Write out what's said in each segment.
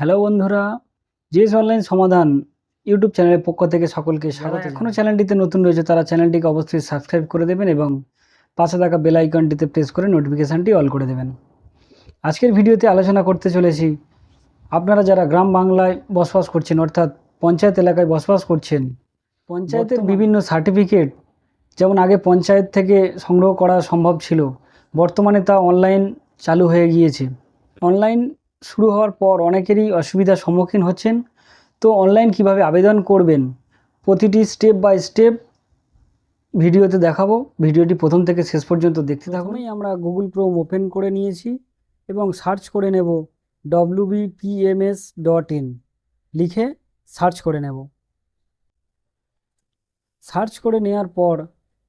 Hello বন্ধুরা JS online সমাধান YouTube চ্যানেলের পক্ষ থেকে সকলকে স্বাগত। এখনও চ্যানেলটিতে নতুন রয়েছে তারা চ্যানেলটিকে অবশ্যই সাবস্ক্রাইব করে দেবেন এবং পাশে থাকা বেল আইকনটিতে প্রেস করে নোটিফিকেশানটি অল করে দেবেন। আজকের ভিডিওতে আলোচনা করতে চলেছি আপনারা যারা গ্রাম বাংলায় বসবাস করছেন অর্থাৎ পঞ্চায়েত এলাকায় বসবাস করছেন পঞ্চায়েতের বিভিন্ন সার্টিফিকেট যেমন আগে পঞ্চায়েত থেকে সংগ্রহ করা সম্ভব ছিল বর্তমানে তা অনলাইন চালু হয়ে গিয়েছে। অনলাইন শুরু হওয়ার পর অনেকেরই অসুবিধার সম্মুখীন হচ্ছেন। তো অনলাইন কীভাবে আবেদন করবেন? প্রতিটি স্টেপ বাই স্টেপ ভিডিওতে দেখাবো। ভিডিওটি প্রথম থেকে শেষ পর্যন্ত দেখতে থাকুনই আমরা গুগল ক্রোম ওপেন করে নিয়েছি এবং সার্চ করে নেব ডব্লিউবিপিএমএস ডট লিখে সার্চ করে নেব। সার্চ করে নেওয়ার পর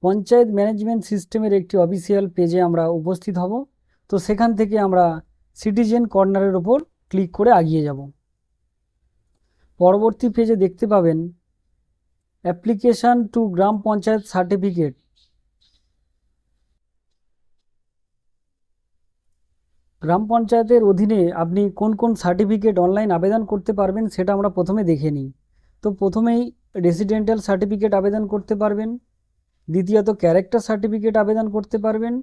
পঞ্চায়েত ম্যানেজমেন্ট সিস্টেমের একটি অফিসিয়াল পেজে আমরা উপস্থিত হব। তো সেখান থেকে আমরা সিটিজেন কর্নারের ওপর ক্লিক করে এগিয়ে যাব। পরবর্তী পেজে দেখতে পাবেন application to gram panchayat certificate গ্রাম পঞ্চায়েতের অধীনে আপনি কোন কোন সার্টিফিকেট অনলাইন আবেদন করতে পারবেন সেটা আমরা প্রথমে দেখে নিই। তো প্রথমেই রেসিডেন্টাল সার্টিফিকেট আবেদন করতে পারবেন, দ্বিতীয়ত ক্যারেক্টার সার্টিফিকেট আবেদন করতে পারবেন,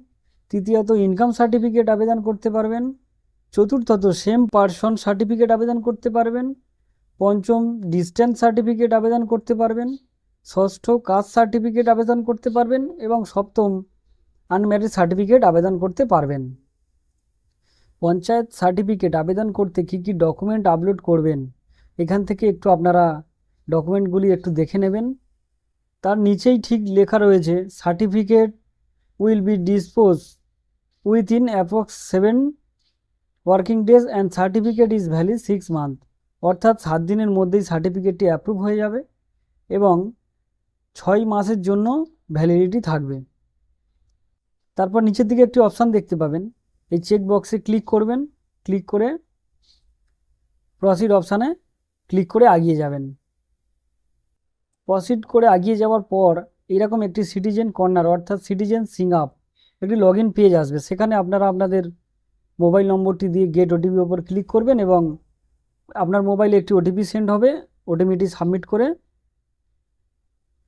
তৃতীয়ত ইনকাম সার্টিফিকেট আবেদন করতে পারবেন চতুর্থত সেম পার্সন সার্টিফিকেট আবেদন করতে পারবেন। পঞ্চম ডিস্ট্যান্স সার্টিফিকেট আবেদন করতে পারবেন। ষষ্ঠ কাস্ট সার্টিফিকেট আবেদন করতে পারবেন এবং সপ্তম আনম্যারিড সার্টিফিকেট আবেদন করতে পারবেন। পঞ্চায়েত সার্টিফিকেট আবেদন করতে কী কী ডকুমেন্ট আপলোড করবেন, এখান থেকে একটু আপনারা ডকুমেন্টগুলি একটু দেখে নেবেন। তার নিচেই ঠিক লেখা রয়েছে certificate will be dispose within approx seven working days and certificate is valid six month অর্থাৎ সাত দিনের মধ্যেই সার্টিফিকেটটি অ্যাপ্রুভ হয়ে যাবে এবং ছয় মাসের জন্য ভ্যালিডিটি থাকবে। তারপর নিচের দিকে একটি অপশান দেখতে পাবেন। এই চেক বক্সে ক্লিক করবেন। ক্লিক করে প্রসিড অপশানে ক্লিক করে আগিয়ে যাবেন। প্রসিড করে এগিয়ে যাওয়ার পর এরকম একটি সিটিজেন কর্নার অর্থাৎ সিটিজেন সিং আপ একটি লগ ইন পেজ আসবে। সেখানে আপনারা আপনাদের মোবাইল নম্বরটি দিয়ে গেট ওটিপির ওপর ক্লিক করবেন এবং আপনার মোবাইলে একটি ওটিপি সেন্ড হবে। ওটিপিটি সাবমিট করে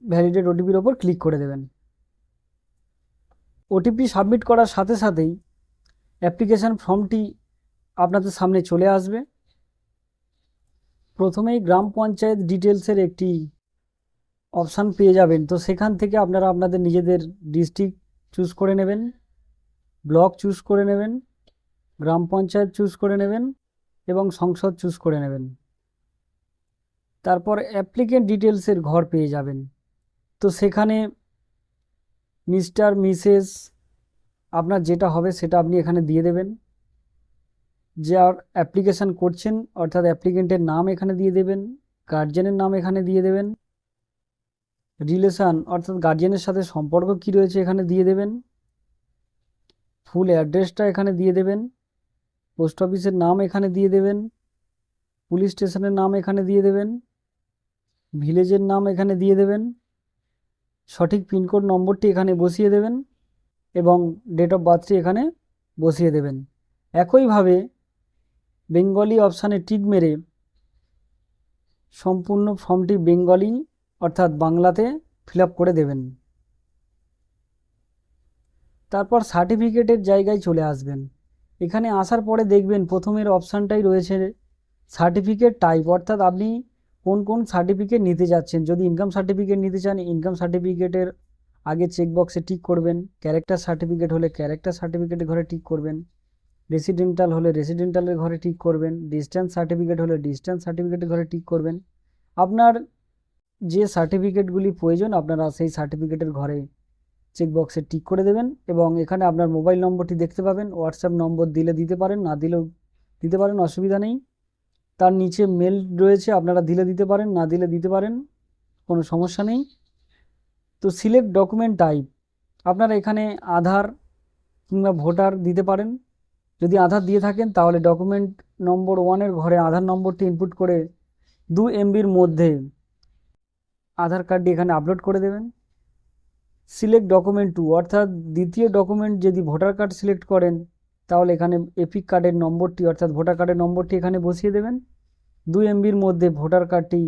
ভ্যালিডেট ওটিপির ওপর ক্লিক করে দেবেন। ওটিপি সাবমিট করার সাথে সাথেই অ্যাপ্লিকেশান ফর্মটি আপনাদের সামনে চলে আসবে। প্রথমেই গ্রাম পঞ্চায়েত ডিটেলসের একটি অপশান পেয়ে যাবেন। তো সেখান থেকে আপনারা আপনাদের নিজেদের ডিস্ট্রিক্ট চুজ করে নেবেন ব্লক চুজ করে নেবেন। গ্রাম পঞ্চায়েত চুজ করে নেবেন এবং সংসদ চুজ করে নেবেন। তারপর অ্যাপ্লিকেন্ট ডিটেলসের ঘর পেয়ে যাবেন। তো সেখানে মিস্টার মিসেস আপনার যেটা হবে সেটা আপনি এখানে দিয়ে দেবেন। যে আর অ্যাপ্লিকেশান করছেন, অর্থাৎ অ্যাপ্লিকেন্টের নাম এখানে দিয়ে দেবেন গার্জেনের নাম এখানে দিয়ে দেবেন রিলেশান অর্থাৎ গার্জেনের সাথে সম্পর্ক কী রয়েছে এখানে দিয়ে দেবেন ফুল অ্যাড্রেসটা এখানে দিয়ে দেবেন পোস্ট অফিসের নাম এখানে দিয়ে দেবেন, পুলিশ স্টেশনের নাম এখানে দিয়ে দেবেন, ভিলেজের নাম এখানে দিয়ে দেবেন, সঠিক পিনকোড নম্বরটি এখানে বসিয়ে দেবেন এবং ডেট অফ বার্থটি এখানে বসিয়ে দেবেন। একইভাবে বেঙ্গলি অপশানে টিক মেরে সম্পূর্ণ ফর্মটি বেঙ্গলি অর্থাৎ বাংলাতে ফিল করে দেবেন। তারপর সার্টিফিকেটের জায়গায় চলে আসবেন। এখানে আসার পরে দেখবেন প্রথমের অপশানটাই রয়েছে সার্টিফিকেট টাইপ অর্থাৎ আপনি কোন কোন সার্টিফিকেট নিতে যাচ্ছেন। যদি ইনকাম সার্টিফিকেট নিতে চান ইনকাম সার্টিফিকেটের আগে চেকবক্সে টিক করবেন। ক্যারেক্টার সার্টিফিকেট হলে ক্যারেক্টার সার্টিফিকেটের ঘরে টিক করবেন। রেসিডেন্টাল হলে রেসিডেন্টালের ঘরে টিক করবেন। ডিস্ট্যান্স সার্টিফিকেট হলে ডিস্ট্যান্স সার্টিফিকেটের ঘরে টিক করবেন। আপনার যে সার্টিফিকেটগুলি প্রয়োজন, আপনারা সেই সার্টিফিকেটের ঘরে চেকবক্সে টিক করে দেবেন এবং এখানে আপনার মোবাইল নম্বরটি দেখতে পাবেন, হোয়াটসঅ্যাপ নম্বর দিলে দিতে পারেন, না দিলেও দিতে পারেন, অসুবিধা নেই। তার নিচে মেল রয়েছে, আপনারা দিলে দিতে পারেন, না দিলে দিতে পারেন, কোনো সমস্যা নেই। তো সিলেক্ট ডকুমেন্ট টাইপ, আপনারা এখানে আধার কিংবা ভোটার দিতে পারেন। যদি আধার দিয়ে থাকেন, তাহলে ডকুমেন্ট নম্বর ওয়ানের ঘরে আধার নম্বরটি ইনপুট করে দু এমবির মধ্যে আধার কার্ডটি এখানে আপলোড করে দেবেন। সিলেক্ট ডকুমেন্ট টু অর্থাৎ দ্বিতীয় ডকুমেন্ট যদি ভোটার কার্ড সিলেক্ট করেন, তাহলে এখানে এপিক কার্ডের নম্বরটি, অর্থাৎ ভোটার কার্ডের নম্বরটি এখানে বসিয়ে দেবেন। দুই এমবির মধ্যে ভোটার কার্ডটি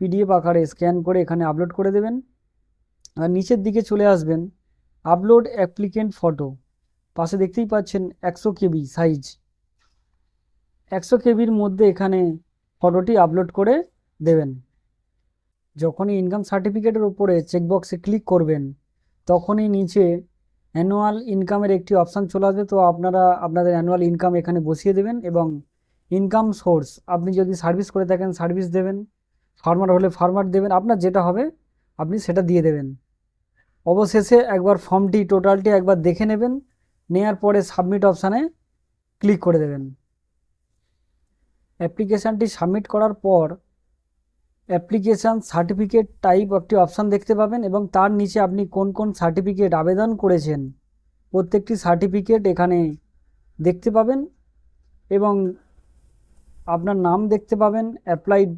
পিডিএফ আকারে স্ক্যান করে এখানে আপলোড করে দেবেন। আর নিচের দিকে চলে আসবেন আপলোড অ্যাপ্লিকেন্ট ফটো পাশে দেখতেই পাচ্ছেন একশো কেবি সাইজ একশো কেবির মধ্যে এখানে ফটোটি আপলোড করে দেবেন। যখনই ইনকাম সার্টিফিকেটের উপরে চেকবক্সে ক্লিক করবেন তখনই নিচে অ্যানুয়াল ইনকামের একটি অপশান চলে আসবে। তো আপনারা, আপনাদের অ্যানুয়াল ইনকাম এখানে বসিয়ে দেবেন এবং ইনকাম সোর্স আপনি যদি সার্ভিস করে থাকেন সার্ভিস দেবেন ফার্মার হলে ফার্মার দেবেন, আপনার যেটা হবে, আপনি সেটা দিয়ে দেবেন। অবশেষে একবার ফর্মটি টোটালটি একবার দেখে নেবেন, নেয়ার পরে সাবমিট অপশানে ক্লিক করে দেবেন। অ্যাপ্লিকেশানটি সাবমিট করার পর অ্যাপ্লিকেশান সার্টিফিকেট টাইপ একটি অপশান দেখতে পাবেন এবং তার নিচে আপনি কোন কোন সার্টিফিকেট আবেদন করেছেন। প্রত্যেকটি সার্টিফিকেট এখানে দেখতে পাবেন এবং আপনার নাম দেখতে পাবেন অ্যাপ্লাইড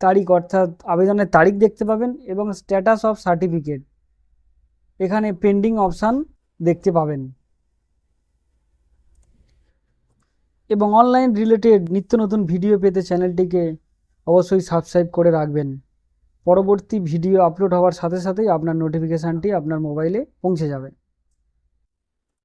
তারিখ অর্থাৎ আবেদনের তারিখ দেখতে পাবেন এবং স্ট্যাটাস অফ সার্টিফিকেট এখানে পেন্ডিং অপশান দেখতে পাবেন। এবং অনলাইন রিলেটেড নিত্য নতুন ভিডিও পেতে চ্যানেলটিকে অবশ্যই সাবস্ক্রাইব করে রাখবেন। পরবর্তী ভিডিও আপলোড হওয়ার সাথে সাথেই আপনার নোটিফিকেশানটি আপনার মোবাইলে পৌঁছে যাবে।